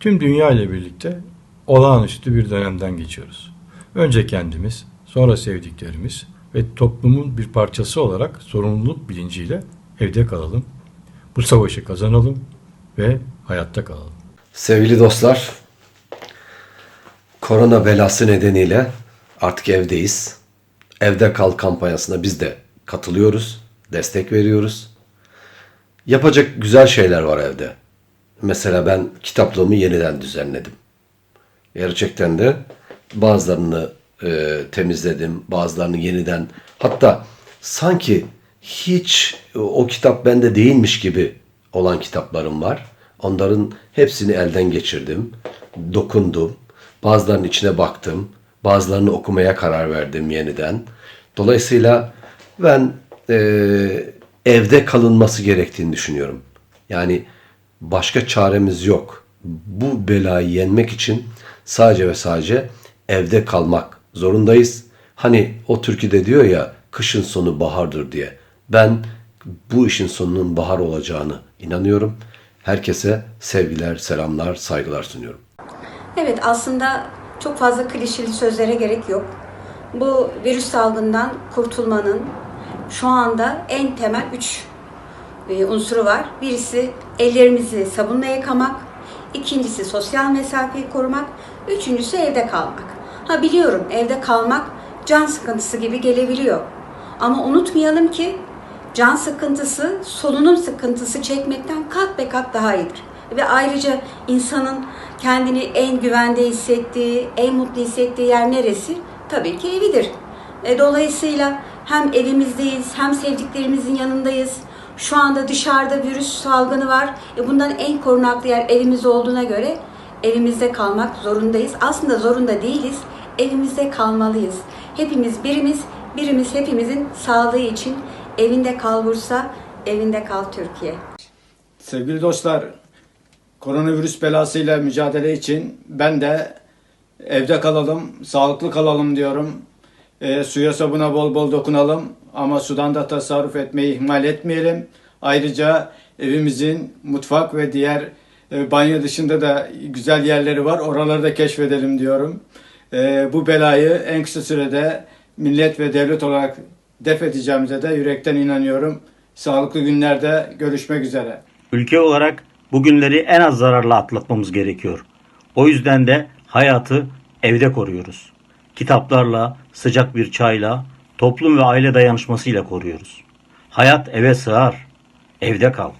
Tüm dünya ile birlikte olağanüstü bir dönemden geçiyoruz. Önce kendimiz, sonra sevdiklerimiz ve toplumun bir parçası olarak sorumluluk bilinciyle evde kalalım. Bu savaşı kazanalım ve hayatta kalalım. Sevgili dostlar, korona belası nedeniyle artık evdeyiz. Evde kal kampanyasına biz de katılıyoruz, destek veriyoruz. Yapacak güzel şeyler var evde. Mesela ben kitaplığımı yeniden düzenledim. Gerçekten de bazılarını e, temizledim, bazılarını yeniden hatta sanki hiç o kitap bende değilmiş gibi olan kitaplarım var. Onların hepsini elden geçirdim, dokundum, bazılarının içine baktım, bazılarını okumaya karar verdim yeniden. Dolayısıyla ben e, evde kalınması gerektiğini düşünüyorum. Yani başka çaremiz yok. Bu belayı yenmek için sadece ve sadece evde kalmak zorundayız. Hani o türküde diyor ya kışın sonu bahardır diye. Ben bu işin sonunun bahar olacağını inanıyorum. Herkese sevgiler, selamlar, saygılar sunuyorum. Evet aslında çok fazla klişeli sözlere gerek yok. Bu virüs salgından kurtulmanın şu anda en temel üç unsuru var. Birisi ellerimizi sabunla yıkamak, ikincisi sosyal mesafeyi korumak, üçüncüsü evde kalmak. Ha biliyorum evde kalmak can sıkıntısı gibi gelebiliyor. Ama unutmayalım ki can sıkıntısı solunum sıkıntısı çekmekten kat be kat daha iyidir. Ve ayrıca insanın kendini en güvende hissettiği, en mutlu hissettiği yer neresi? Tabii ki evidir. E, dolayısıyla hem evimizdeyiz, hem sevdiklerimizin yanındayız. Şu anda dışarıda virüs salgını var. E, bundan en korunaklı yer evimiz olduğuna göre evimizde kalmak zorundayız. Aslında zorunda değiliz. Evimizde kalmalıyız. Hepimiz birimiz, birimiz hepimizin sağlığı için evinde kal Bursa, evinde kal Türkiye. Sevgili dostlar, koronavirüs belasıyla mücadele için ben de evde kalalım, sağlıklı kalalım diyorum. E, suya sabuna bol bol dokunalım ama sudan da tasarruf etmeyi ihmal etmeyelim. Ayrıca evimizin mutfak ve diğer e, banyo dışında da güzel yerleri var. Oraları da keşfedelim diyorum. E, bu belayı en kısa sürede millet ve devlet olarak def edeceğimize de yürekten inanıyorum. Sağlıklı günlerde görüşmek üzere. Ülke olarak bu günleri en az zararla atlatmamız gerekiyor. O yüzden de hayatı evde koruyoruz. Kitaplarla, sıcak bir çayla, toplum ve aile dayanışmasıyla koruyoruz. Hayat eve sığar. Evde kal.